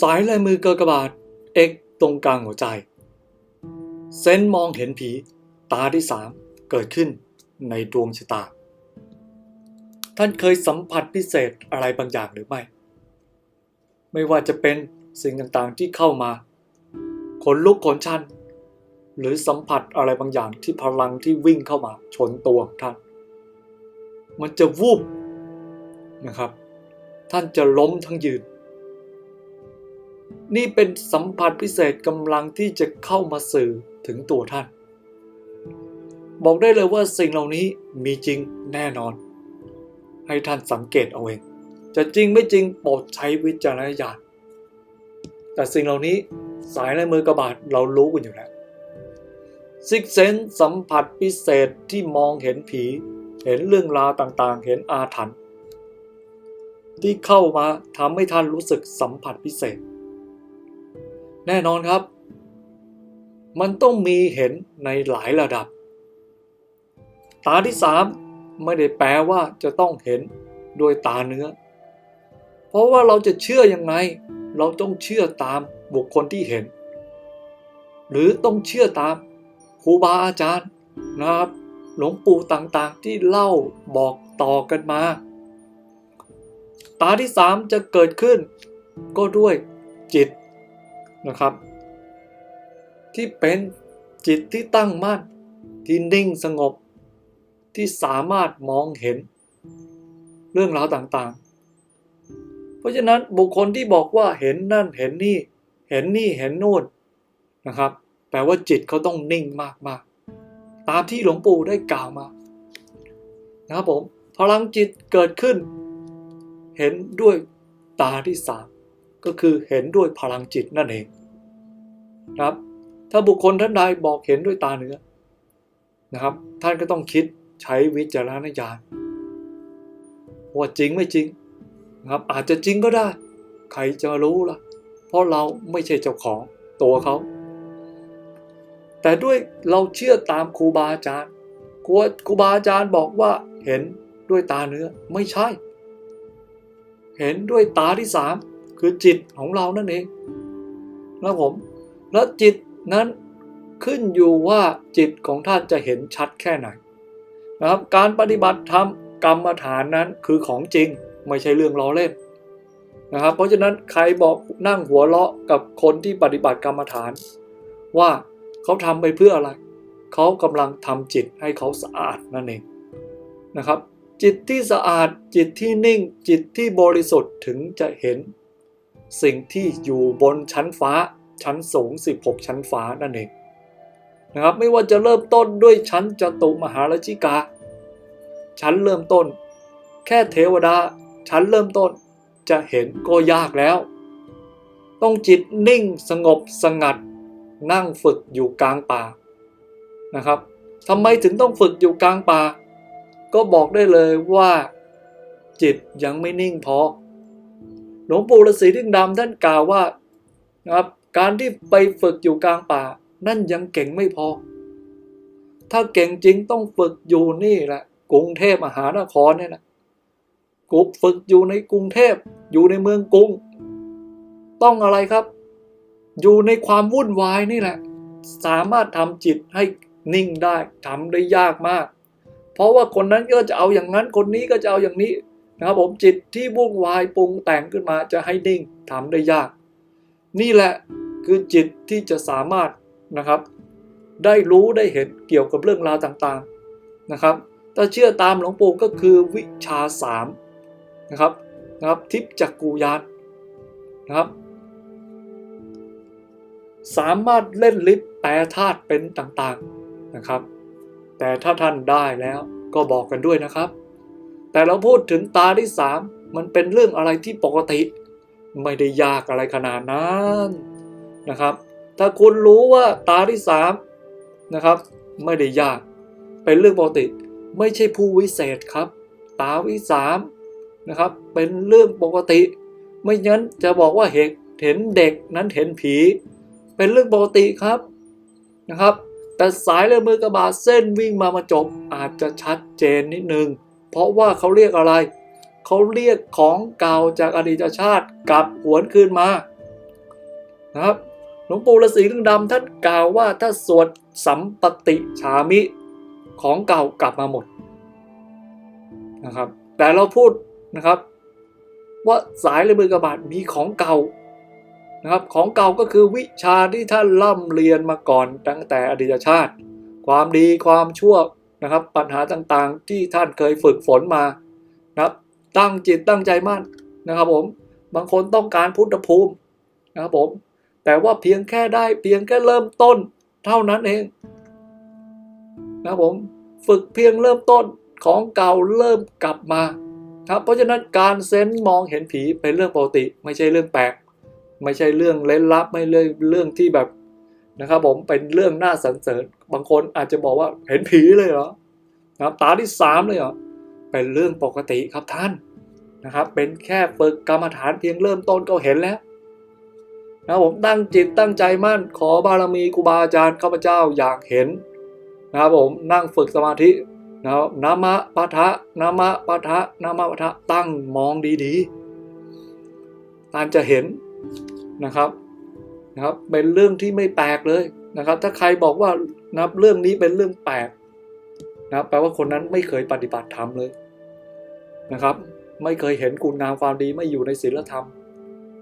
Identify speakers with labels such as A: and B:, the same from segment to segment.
A: สายลายมือเกากระบาดเอกตรงกลางหัวใจ เซนมองเห็นผี ตาที่สามเกิดขึ้นในดวงชะตา ท่านเคยสัมผัสพิเศษอะไรบางอย่างหรือไม่ ไม่ว่าจะเป็นสิ่งต่างๆที่เข้ามาขนลุกขนชัน หรือสัมผัสอะไรบางอย่างที่พลังที่วิ่งเข้ามาชนตัวของท่าน มันจะวูบนะครับ ท่านจะล้มทั้งยืน นี่เป็นสัมผัสพิเศษกำลังที่จะเข้ามาสื่อถึงตัวท่าน บอกได้เลยว่าสิ่งเหล่านี้มีจริงแน่นอน ให้ท่านสังเกตเอาเอง จะจริงไม่จริงโปรดใช้วิจารณญาณแต่สิ่งเหล่านี้สายในมือกระบาดเรารู้กันอยู่แล้วซิกเซนสัมผัสพิเศษที่มองเห็นผี เห็นเรื่องราวต่างๆ เห็นอาถรรพ์ที่เข้ามาทำให้ท่านรู้สึกสัมผัสพิเศษ แน่นอนครับ มันต้องมีเห็นในหลายระดับ ตาที่สามไม่ได้แปลว่าจะต้องเห็นด้วยตาเนื้อ เพราะว่าเราจะเชื่อยังไง เราต้องเชื่อตามบุคคลที่เห็น หรือต้องเชื่อตามครูบาอาจารย์นะครับ หลวงปู่ต่างๆที่เล่าบอกต่อกันมา ตาที่สามจะเกิดขึ้น ก็ด้วยจิต นะครับ ที่เป็นจิตที่ตั้งมั่นที่นิ่งสงบ ที่สามารถมองเห็น เรื่องราวต่างๆ เพราะฉะนั้นบุคคลที่บอกว่าเห็นนั่นเห็นนี่ เห็นนี่เห็นนู่นนะครับแปลว่าจิตเขาต้องนิ่งมากๆ ตามที่หลวงปู่ได้กล่าวมา นะครับผมพลังจิตเกิดขึ้น เห็นด้วยตาที่สาม ก็คือเห็นด้วยพลังจิตนั่นเองนะครับ ถ้าบุคคลท่านใดบอกเห็นด้วยตาเนื้อนะครับ ท่านก็ต้องคิดใช้วิจารณญาณว่าจริงไม่จริงนะครับอาจจะจริงก็ได้ ใครจะรู้ล่ะ เพราะเราไม่ใช่เจ้าของตัวเขา แต่ด้วยเราเชื่อตามครูบาอาจารย์ครูครูบาอาจารย์บอกว่าเห็นด้วยตาเนื้อไม่ใช่ เห็นด้วยตาที่สาม คือจิตของเรานั่นเองนะผม แล้วจิตนั้นขึ้นอยู่ว่าจิตของท่านจะเห็นชัดแค่ไหนนะครับการปฏิบัติธรรมกรรมฐานนั้นคือของจริงไม่ใช่เรื่องล้อเล่นนะครับเพราะฉะนั้นใครบอกนั่งหัวเราะกับคนที่ปฏิบัติกรรมฐาน ว่าเขาทำไปเพื่ออะไร เขากำลังทำจิตให้เขาสะอาดนั่นเองนะครับ จิตที่สะอาดจิตที่นิ่งจิตที่บริสุทธิ์ถึงจะเห็น สิ่งที่อยู่บนชั้นฟ้าชั้นสูง 16 ชั้นฟ้านั่นเองนะครับไม่ว่าจะเริ่มต้นด้วยชั้นจตุมหาราชิกา ชั้นเริ่มต้น แค่เทวดาชั้นเริ่มต้นจะเห็นก็ยากแล้ว ต้องจิตนิ่งสงบสงัด นั่งฝึกอยู่กลางป่านะครับทำไมถึงต้องฝึกอยู่กลางป่า ก็บอกได้เลยว่า จิตยังไม่นิ่งพอ หลวงปู่ฤาษีทิ้งดำท่านกล่าวว่านะครับการที่ไปฝึกอยู่กลางป่า นั่นยังเก่งไม่พอ ถ้าเก่งจริงต้องฝึกอยู่นี่แหละกรุงเทพมหานครเนี่ยนะกูฝึกอยู่ในกรุงเทพอยู่ในเมืองกรุง ต้องอะไรครับ อยู่ในความวุ่นวายนี่แหละ สามารถทำจิตให้นิ่งได้ทำได้ยากมาก เพราะว่าคนนั้นก็จะเอาอย่างนั้นคนนี้ก็จะเอาอย่างนี้ นะครับผมจิตที่วุ่นวายปรุงแต่งขึ้นมาจะให้นิ่งทำได้ยาก นี่แหละคือจิตที่จะสามารถนะครับ ได้รู้ได้เห็นเกี่ยวกับเรื่องราวต่างๆนะครับ ถ้าเชื่อตามหลวงปู่ก็คือวิชาสามนะครับนะครับ ทิพจักกูยานนะครับ สามารถเล่นลิ์แปลธาตุเป็นต่างๆนะครับ แต่ถ้าท่านได้แล้วก็บอกกันด้วยนะครับ แต่เราพูดถึงตาที่สามมันเป็นเรื่องอะไรที่ปกติ ไม่ได้ยากอะไรขนาดนั้นนะครับ ถ้าคุณรู้ว่าตาที่สามนะครับ ไม่ได้ยาก เป็นเรื่องปกติ ไม่ใช่ผู้วิเศษครับ ตาวิสามนะครับ เป็นเรื่องปกติ ไม่งั้นจะบอกว่าเห็นเห็นเด็กนั้นเห็นผี เป็นเรื่องปกติครับนะครับ แต่สายเลือมือกระบาดเส้นวิ่งมามาจบอาจจะชัดเจนนิดนึง เพราะว่าเขาเรียกอะไร เขาเรียกของเก่าจากอดีตชาติกลับหวนคืนมานะครับหลวงปู่ฤาษีลิงดำท่านกล่าวว่าถ้าสวดสัมปติฉามิของเก่ากลับมาหมดนะครับ แต่เราพูดนะครับ ว่าสายเลยมือกระบาดมีของเก่านะครับของเก่าก็คือวิชาที่ท่านล่ำเรียนมาก่อนตั้งแต่อดีตชาติ ความดีความชั่ว นะครับ ปัญหาต่างๆที่ท่านเคยฝึกฝนมานะครับ ตั้งจิตตั้งใจมั่นนะครับผมบางคนต้องการพุทธภูมินะครับผมแต่ว่าเพียงแค่ได้เพียงแค่เริ่มต้นเท่านั้นเองนะครับผมฝึกเพียงเริ่มต้นของเก่าเริ่มกลับมาครับเพราะฉะนั้นการเซนส์มองเห็นผีเป็นเรื่องปกติ ไม่ใช่เรื่องแปลก ไม่ใช่เรื่องเล่นลับไม่เรื่องเรื่องที่แบบ นะครับผมเป็นเรื่องน่าสรรเสริญบางคนอาจจะบอกว่าเห็นผีเลยเหรอนะครับตาที่สามเลยเหรอเป็นเรื่องปกติครับท่านนะครับ เป็นแค่ฝึกกรรมฐานเพียงเริ่มต้นก็เห็นแล้วนะครับผมตั้งจิตตั้งใจมั่นขอบารมีครูบาอาจารย์ข้าพเจ้าอยากเห็นนะครับผมนั่งฝึกสมาธินะครับนามะปะทะนามะปะทะนามะปะทะตั้งมองดีๆท่านจะเห็นนะครับ นะครับเป็นเรื่องที่ไม่แปลกเลยนะครับ ถ้าใครบอกว่านะครับเรื่องนี้เป็นเรื่องแปลกนะครับแปลว่าคนนั้นไม่เคยปฏิบัติธรรมเลยนะครับ ไม่เคยเห็นคุณงามความดีไม่อยู่ในศีลธรรม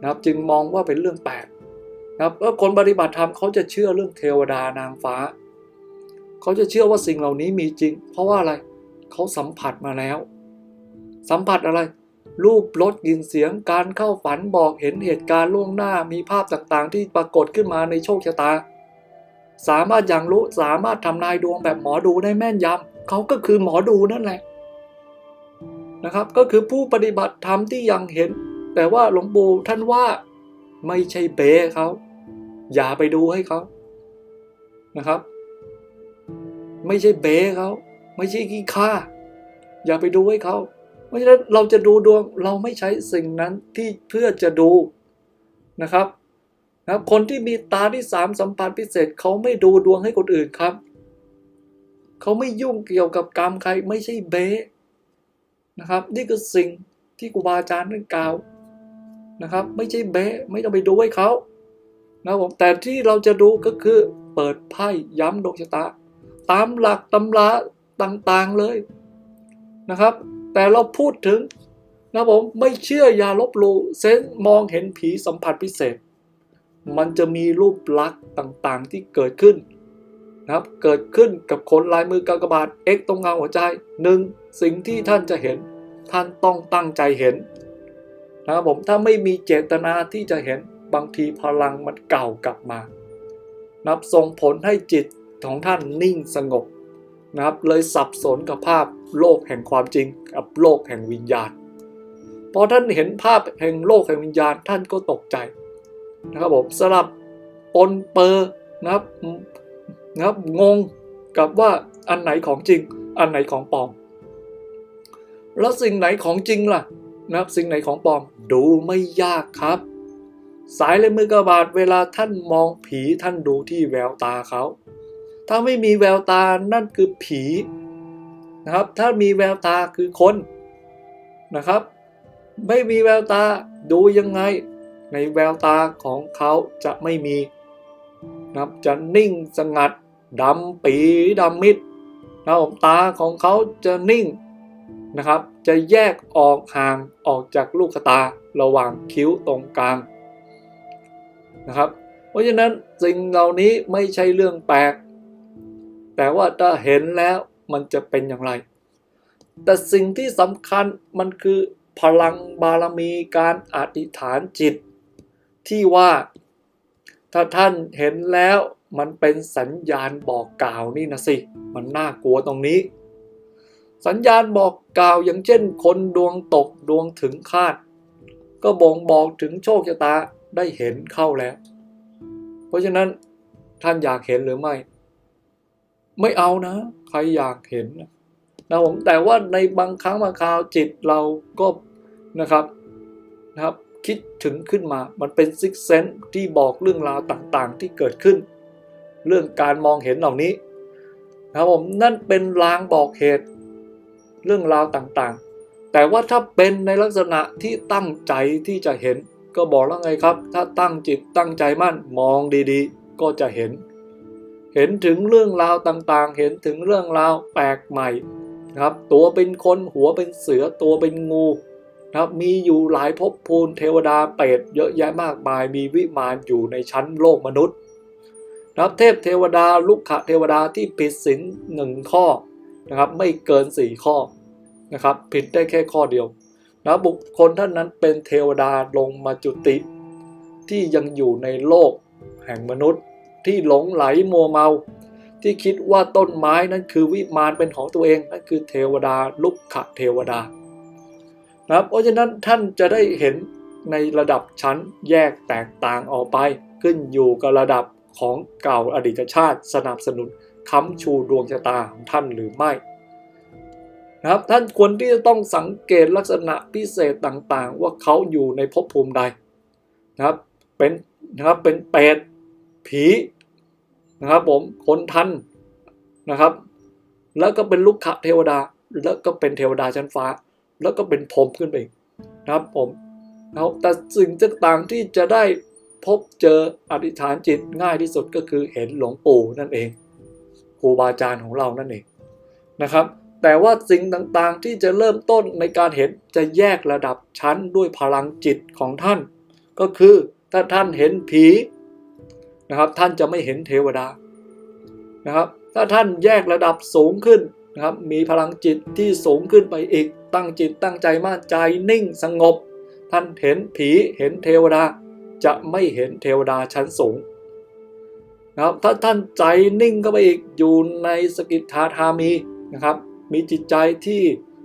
A: นะครับ จึงมองว่าเป็นเรื่องแปลกนะครับแล้วคนปฏิบัติธรรมเขาจะเชื่อเรื่องเทวดานางฟ้า เขาจะเชื่อว่าสิ่งเหล่านี้มีจริง เพราะว่าอะไรเขาสัมผัสมาแล้ว สัมผัสอะไร รูปรสกลิ่นเสียงการเข้าฝันบอกเห็นเหตุการณ์ล่วงหน้ามีภาพต่างๆ ที่ปรากฏขึ้นมาในโชคชะตา สามารถอย่างรู้สามารถทำนายดวงแบบหมอดูได้แม่นยำเขาก็คือหมอดูนั่นแหละนะครับ ก็คือผู้ปฏิบัติธรรมที่ยังเห็น แต่ว่าหลวงปู่ท่านว่าไม่ใช่เบ้เขาอย่าไปดูให้เขานะครับ ไม่ใช่เบ้เขาไม่ใช่ขี้ข้าอย่าไปดูให้เขา เพราะฉะนั้นเราจะดูดวงเราไม่ใช้สิ่งนั้นที่เพื่อจะดูนะครับนะครับคนที่มีตาที่สามสัมผัสพิเศษเขาไม่ดูดวงให้คนอื่นครับ เขาไม่ยุ่งเกี่ยวกับกรรมใครไม่ใช่เบ้นะครับ นี่คือสิ่งที่ครูบาอาจารย์ท่นกล่าวนะครับ ไม่ใช่เบะไม่ต้องไปดูให้เขานะครับผมแต่ที่เราจะดูก็คือเปิดไพ่ย้ำดวงชะตา ตามหลักตำราต่างๆเลยนะครับ แต่เราพูดถึงนะผมไม่เชื่ออย่าลบหลู่เซนมองเห็นผีสัมผัสพิเศษ มันจะมีรูปลักษณ์ต่างๆที่เกิดขึ้นนะครับเกิดขึ้นกับคนลายมือกากบาท X ตรงเงาหัวใจหนึ่งสิ่งที่ท่านจะเห็น ท่านต้องตั้งใจเห็นนะครับผมถ้าไม่มีเจตนาที่จะเห็นบางทีพลังมันเก่ากลับมา นับส่งผลให้จิตของท่านนิ่งสงบ นะครับเลยสับสนกับภาพโลกแห่งความจริงกับโลกแห่งวิญญาณพอท่านเห็นภาพแห่งโลกแห่งวิญญาณท่านก็ตกใจนะครับผมสลับปนเปอร์นะครับนะครับงงกับว่าอันไหนของจริง อันไหนของปลอม แล้วสิ่งไหนของจริงล่ะนะครับสิ่งไหนของปลอมดูไม่ยากครับ สายเลยมือกระบาดเวลาท่านมองผีท่านดูที่แววตาเขา ถ้าไม่มีแววตานั่นคือผีนะครับ ถ้ามีแววตาคือคนนะครับ ไม่มีแววตาดูยังไง ในแววตาของเขาจะไม่มีนะครับจะนิ่งสงัดดำปีดำมิดนะครับตาของเขาจะนิ่งนะครับ จะแยกออกห่างออกจากลูกตาระหว่างคิ้วตรงกลางนะครับ เพราะฉะนั้นสิ่งเหล่านี้ไม่ใช่เรื่องแปลก แต่ว่าถ้าเห็นแล้วมันจะเป็นอย่างไร แต่สิ่งที่สำคัญมันคือพลังบารมีการอธิษฐานจิต ที่ว่าถ้าท่านเห็นแล้วมันเป็นสัญญาณบอกกล่าวนี่นะสิ มันน่ากลัวตรงนี้ สัญญาณบอกกล่าวอย่างเช่น คนดวงตกดวงถึงคาด ก็บ่งบอกถึงโชคชะตาได้เห็นเข้าแล้ว เพราะฉะนั้นท่านอยากเห็นหรือไม่ ไม่เอานะ ใครอยากเห็นนะผมแต่ว่าในบางครั้งบางคราวจิตเราก็นะครับนะครับ คิดถึงขึ้นมามันเป็นซิกเซนที่บอกเรื่องราวต่างๆ ที่เกิดขึ้น เรื่องการมองเห็นเหล่านี้นะครับผมนั่นเป็นลางบอกเหตุเรื่องราวต่างๆ แต่ว่าถ้าเป็นในลักษณะที่ตั้งใจที่จะเห็น ก็บอกแล้วไงครับ ถ้าตั้งจิตตั้งใจมั่นมองดีๆ ก็จะเห็น เห็นถึงเรื่องราวต่างๆ เห็นถึงเรื่องราวแปลกใหม่นะครับ ตัวเป็นคนหัวเป็นเสือตัวเป็นงูนะครับมีอยู่หลายภพภูมิเทวดาเปรตเยอะแยะมากมาย มีวิมานอยู่ในชั้นโลกมนุษย์นะครับเทพเทวดาลุกขะเทวดาที่ผิดศีลหนึ่งข้อนะครับไม่เกินสี่ข้อนะครับผิดได้แค่ข้อเดียวนะบุคคลท่านนั้นเป็นเทวดาลงมาจุติที่ยังอยู่ในโลกแห่งมนุษย์ ที่หลงไหลโมเมา ที่คิดว่าต้นไม้นั้นคือวิมานเป็นของตัวเองนั่นคือเทวดาลุกขะเทวดานะครับเพราะฉะนั้นท่านจะได้เห็นในระดับชั้นแยกแตกต่างออกไปขึ้นอยู่กับระดับของเก่าอดีตชาติสนับสนุนค้ำชูดวงชะตาของท่านหรือไม่นะครับท่านควรที่จะต้องสังเกตลักษณะพิเศษต่างๆ ว่าเขาอยู่ในภพภูมิใดนะครับเป็นนะครับเป็นเปรตผี นะครับผมคนทันนะครับ แล้วก็เป็นลุกขะเทวดา แล้วก็เป็นเทวดาชั้นฟ้า แล้วก็เป็นพรมขึ้นไปนะครับผมนะครับแต่สิ่งต่างๆที่จะได้พบเจออธิษฐานจิตง่ายที่สุดก็คือเห็นหลวงปู่นั่นเองครูบาอาจารย์ของเรานั่นเองนะครับ แต่ว่าสิ่งต่างๆที่จะเริ่มต้นในการเห็นจะแยกระดับชั้นด้วยพลังจิตของท่าน ก็คือถ้าท่านเห็นผี นะครับ ท่านจะไม่เห็นเทวดานะครับ ถ้าท่านแยกระดับสูงขึ้นนะครับ มีพลังจิตที่สูงขึ้นไปอีก ตั้งจิตตั้งใจมั่นใจนิ่งสงบ ท่านเห็นผีเห็นเทวดา จะไม่เห็นเทวดาชั้นสูงนะครับ ถ้าท่านใจนิ่งเข้าไปอีกอยู่ในสกิทาธามีนะครับ มีจิตใจที่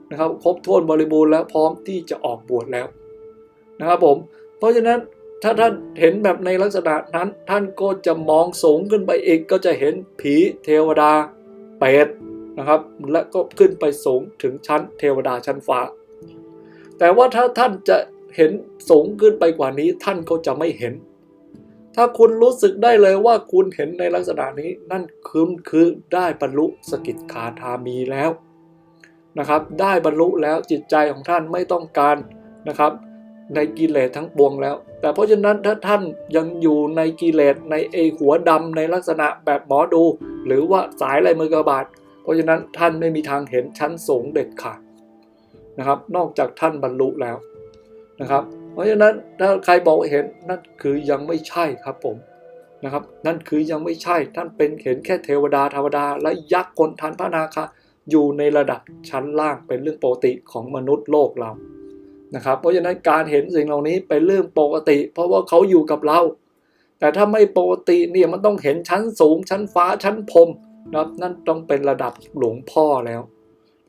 A: นะครับครบถ้วนบริบูรณ์แล้วพร้อมที่จะออกบวชแล้วนะครับผม เพราะฉะนั้น ถ้าท่านเห็นแบบในลักษณะนั้น ท่านก็จะมองสูงขึ้นไปอีก ก็จะเห็นผีเทวดาเปรตนะครับ และก็ขึ้นไปสูงถึงชั้นเทวดาชั้นฟ้า แต่ว่าถ้าท่านจะเห็นสูงขึ้นไปกว่านี้ ท่านก็จะไม่เห็น ถ้าคุณรู้สึกได้เลยว่าคุณเห็นในลักษณะนี้นั่นคือคือได้บรรลุสกิทคาธามีแล้วนะครับ ได้บรรลุแล้วจิตใจของท่านไม่ต้องการนะครับ ในกิเลสทั้งปวงแล้ว แต่เพราะฉะนั้นถ้าท่านยังอยู่ในกิเลสในเอหัวดำในลักษณะแบบหมอดู หรือว่าสายลายมือกระบาดเพราะฉะนั้นท่านไม่มีทางเห็นชั้นสูงเด็ดขาดนะครับ นอกจากท่านบรรลุแล้วนะครับ เพราะฉะนั้นถ้าใครบอกเห็นนั่นคือยังไม่ใช่ครับผมนะครับ นั่นคือยังไม่ใช่ท่านเป็นเห็นแค่เทวดาธรรมดา และยักษ์คนทันพระนาคาอยู่ในระดับชั้นล่างเป็นเรื่องปกติของมนุษย์โลกเรา นะครับ เพราะฉะนั้นการเห็นสิ่งเหล่านี้เป็นเรื่องปกติ เพราะว่าเขาอยู่กับเรา แต่ถ้าไม่ปกติเนี่ยมันต้องเห็นชั้นสูง ชั้นฟ้าชั้นพรมนะครับนั่นต้องเป็นระดับหลวงพ่อแล้ว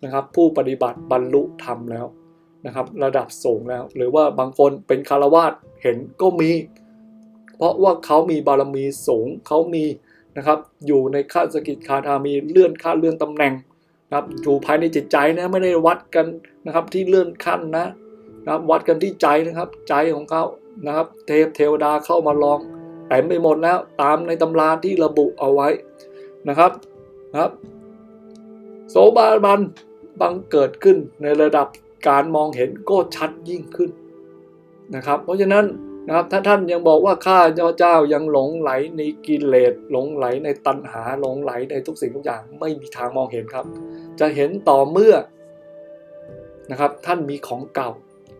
A: นะครับ ผู้ปฏิบัติบรรลุธรรมแล้วนะครับ ระดับสูงแล้ว หรือว่าบางคนเป็นคารวาสเห็นก็มี เพราะว่าเขามีบารมีสูงเขามีนะครับ อยู่ในขั้นสกิทคาธามีเลื่อนขั้นเลื่อนตำแหน่งนะครับอยู่ภายในจิตใจนะไม่ได้วัดกันนะครับที่เลื่อนขั้นนะ นะวัดกันที่ใจนะครับ ใจของเขานะครับ เทพเทวดาเข้ามาลองเต็มไปหมดแล้วตามในตำราที่ระบุเอาไว้นะครับนะครับ โสบาบันบังเกิดขึ้นในระดับการมองเห็นก็ชัดยิ่งขึ้นนะครับ เพราะฉะนั้นนะครับถ้าท่านยังบอกว่าข้าเจ้าเจ้ายังหลงไหลในกิเลสหลงไหลในตัณหาหลงไหลในทุกสิ่งทุกอย่างไม่มีทางมองเห็นครับ จะเห็นต่อเมื่อนะครับท่านมีของเก่า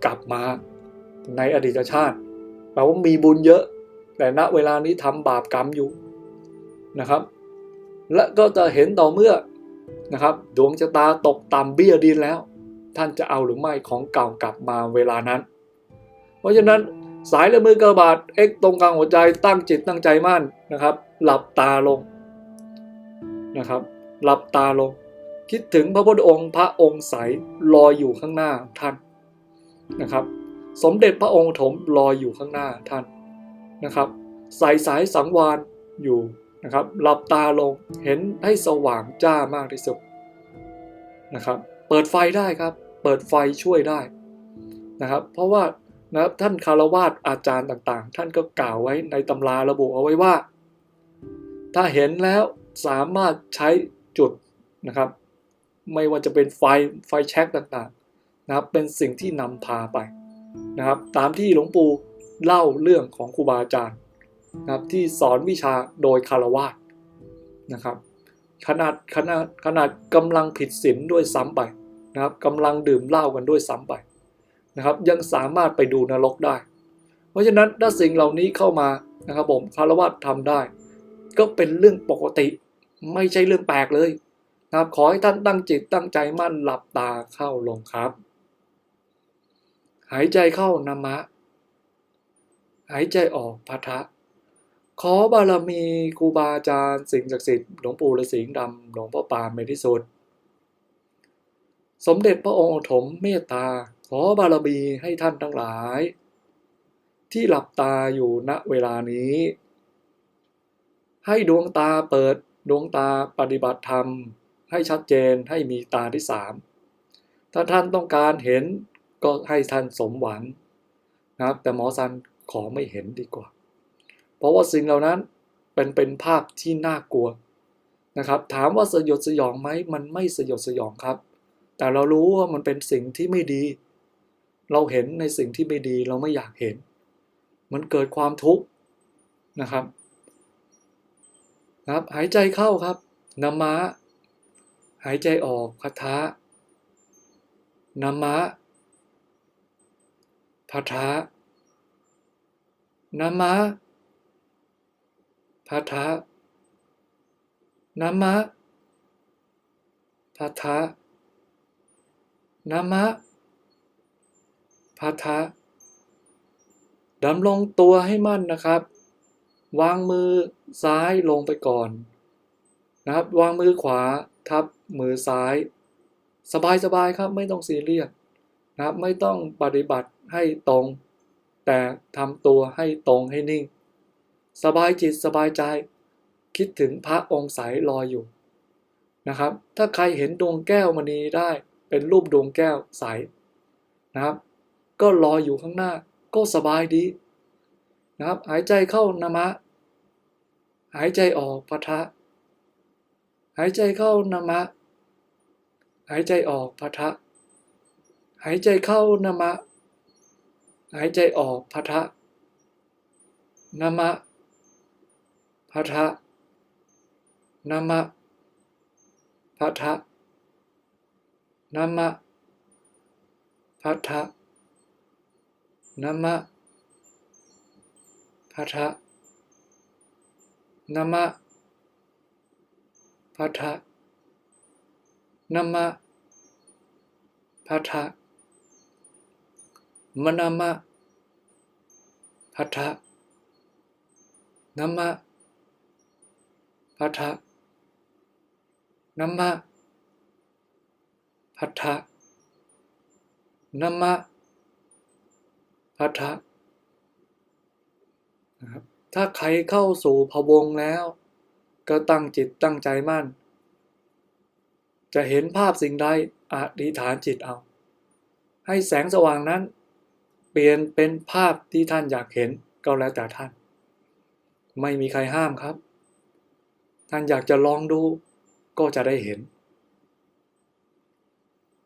A: กลับมาในอดีตชาติแปลว่ามีบุญเยอะ แต่ณเวลานี้ทำบาปกรรมอยู่นะครับ และก็จะเห็นต่อเมื่อนะครับ ดวงชะตาตกต่ำเบี้ยดินแล้ว ท่านจะเอาหรือไม่ของเก่ากลับมาเวลานั้น เพราะฉะนั้นสายและมือกระบาดเอ็กตรงกลางหัวใจตั้งจิตตั้งใจมั่นนะครับ หลับตาลงนะครับ หลับตาลง คิดถึงพระพุทธองค์พระองค์ใสลอยอยู่ข้างหน้าท่าน นะครับ สมเด็จพระองค์ถมลอยอยู่ข้างหน้าท่านนะครับใส่สายสังวานอยู่นะครับหลับตาลงเห็นให้สว่างจ้ามากที่สุดนะครับ เปิดไฟได้ครับ เปิดไฟช่วยได้นะครับ เพราะว่านะครับท่านคารวาสอาจารย์ต่างๆ ท่านก็กล่าวไว้ในตำราระบุเอาไว้ว่า ถ้าเห็นแล้วสามารถใช้จุดนะครับ ไม่ว่าจะเป็นไฟไฟแช็กต่างๆ นะครับเป็นสิ่งที่นำพาไปนะครับตามที่หลวงปู่เล่าเรื่องของครูบาอาจารย์นะครับที่สอนวิชาโดยคารวะนะครับขนาดขนาดขนาดกำลังผิดศีลด้วยซ้ำไปนะครับกำลังดื่มเหล้ากันด้วยซ้ำไปนะครับยังสามารถไปดูนรกได้ เพราะฉะนั้นถ้าสิ่งเหล่านี้เข้ามานะครับผมคารวะทำได้ ก็เป็นเรื่องปกติไม่ใช่เรื่องแปลกเลยนะครับขอให้ท่านตั้งจิตตั้งใจมั่นหลับตาเข้าลงครับ หายใจเข้านามะ หายใจออกพัทะขอบารมีครูบาอาจารย์สิ่งศักดิ์สิทธิ์หลวงปู่ฤาษีดำหลวงพ่อปานเมธิสุด สมเด็จพระองค์ถมเมตตา ขอบารมีให้ท่านทั้งหลาย ที่หลับตาอยู่ณเวลานี้ ให้ดวงตาเปิดดวงตาปฏิบัติธรรม ให้ชัดเจนให้มีตาที่สามถ้าท่านต้องการเห็น ก็ให้ท่านสมหวังนะครับ แต่หมอซันขอไม่เห็นดีกว่า เพราะว่าสิ่งเหล่านั้นเป็นเป็นภาพที่น่ากลัวนะครับ ถามว่าสยดสยองไหมมันไม่สยดสยองครับ แต่เรารู้ว่ามันเป็นสิ่งที่ไม่ดี เราเห็นในสิ่งที่ไม่ดีเราไม่อยากเห็น มันเกิดความทุกข์นะครับนะครับ หายใจเข้าครับนามะหายใจออกพัทะนามะ พัทะนามะพัทะนามะพัทะนามะพัทะดำลงตัวให้มั่นนะครับ วางมือซ้ายลงไปก่อนนะครับ วางมือขวาทับมือซ้าย สบายๆครับ ไม่ต้องซีเรียสนะครับ ไม่ต้องปฏิบัติ ให้ตรง แต่ทำตัวให้ตรงให้นิ่ง สบายจิตสบายใจ คิดถึงพระองค์ใสลอยอยู่นะครับ ถ้าใครเห็นดวงแก้วมณีได้เป็นรูปดวงแก้วใสนะครับ ก็ลอยอยู่ข้างหน้า ก็สบายดีนะครับ หายใจเข้านามะ หายใจออกพัทะ หายใจเข้านามะ หายใจออกพัทะ หายใจเข้านามะ หายใจออกพัทะนมะพัทะนมะพัทะนมะพัทะนมะพัทะนมะพัทะนมะพัทะ มนามะพัทะนามะพัทะนามะพัทะนามะพัทะนะครับถ้าใครเข้าสู่พวงแล้ว ก็ตั้งจิตตั้งใจมั่น จะเห็นภาพสิ่งใดอธิษฐานจิตเอา ให้แสงสว่างนั้น เปลี่ยนเป็นภาพที่ท่านอยากเห็นก็แล้วแต่ท่าน ไม่มีใครห้ามครับ ท่านอยากจะลองดูก็จะได้เห็น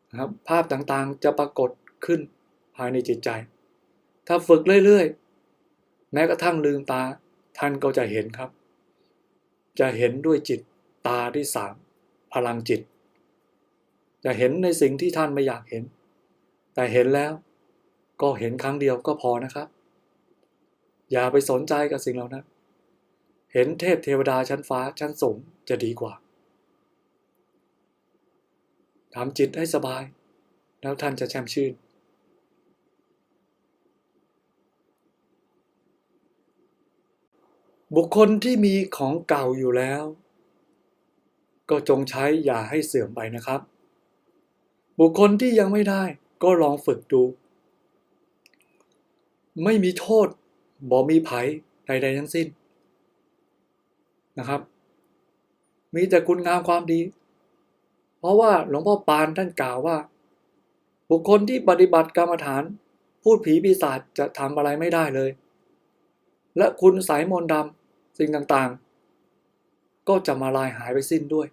A: นะครับภาพต่างๆจะปรากฏขึ้นภายในจิตใจ ถ้าฝึกเรื่อยๆ แม้กระทั่งลืมตา ท่านก็จะเห็นครับ จะเห็นด้วยจิตตาที่สามพลังจิต จะเห็นในสิ่งที่ท่านไม่อยากเห็น แต่เห็นแล้ว ก็เห็นครั้งเดียวก็พอนะครับ อย่าไปสนใจกับสิ่งเหล่านั้น เห็นเทพเทวดาชั้นฟ้าชั้นสูงจะดีกว่าทำจิตให้สบาย แล้วท่านจะแช่มชื่น บุคคลที่มีของเก่าอยู่แล้ว ก็จงใช้อย่าให้เสื่อมไปนะครับ บุคคลที่ยังไม่ได้ก็ลองฝึกดู ไม่มีโทษบ่มีภัยใดๆทั้งสิ้นนะครับ มีแต่คุณงามความดี เพราะว่าหลวงพ่อปานท่านกล่าวว่า บุคคลที่ปฏิบัติกรรมฐาน พูดผีปีศาจจะทำอะไรไม่ได้เลย และคุณสายมนต์ดำสิ่งต่างๆ ก็จะมาลายหายไปสิ้นด้วย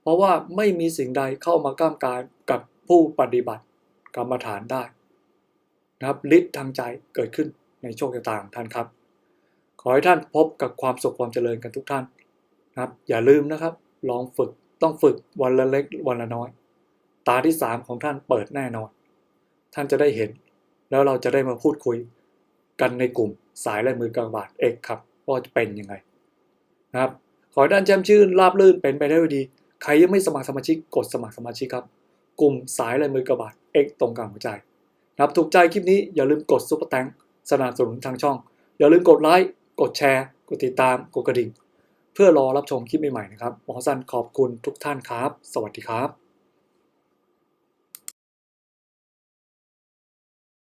A: เพราะว่าไม่มีสิ่งใดเข้ามาก้ามกายกับผู้ปฏิบัติกรรมฐานได้ นะครับฤทธิ์ทางใจเกิดขึ้นในโชคชะตาของท่านครับ ขอให้ท่านพบกับความสุขความเจริญกันทุกท่านนะครับ อย่าลืมนะครับ ลองฝึกต้องฝึกวันละเล็กวันละน้อย ตาที่สามของท่านเปิดแน่นอน ท่านจะได้เห็น แล้วเราจะได้มาพูดคุยกันในกลุ่มสายลายมือกากบาทเอกครับว่าจะเป็นยังไงนะครับ ขอให้ท่านแจ่มชื่นราบรื่นเป็นไปได้ดี ใครยังไม่สมัครสมาชิกกดสมัครสมาชิกครับ กลุ่มสายลายมือกระบาดเอกตรงกลางหัวใจ นะครับถูกใจคลิปนี้อย่าลืมกดซุปเปอร์แตงสนับสนุนทางช่อง อย่าลืมกดไลค์กดแชร์ กดติดตาม กดกระดิ่ง เพื่อรอรับชมคลิปใหม่ๆนะครับหมอสันขอบคุณทุกท่านครับ สวัสดีครับ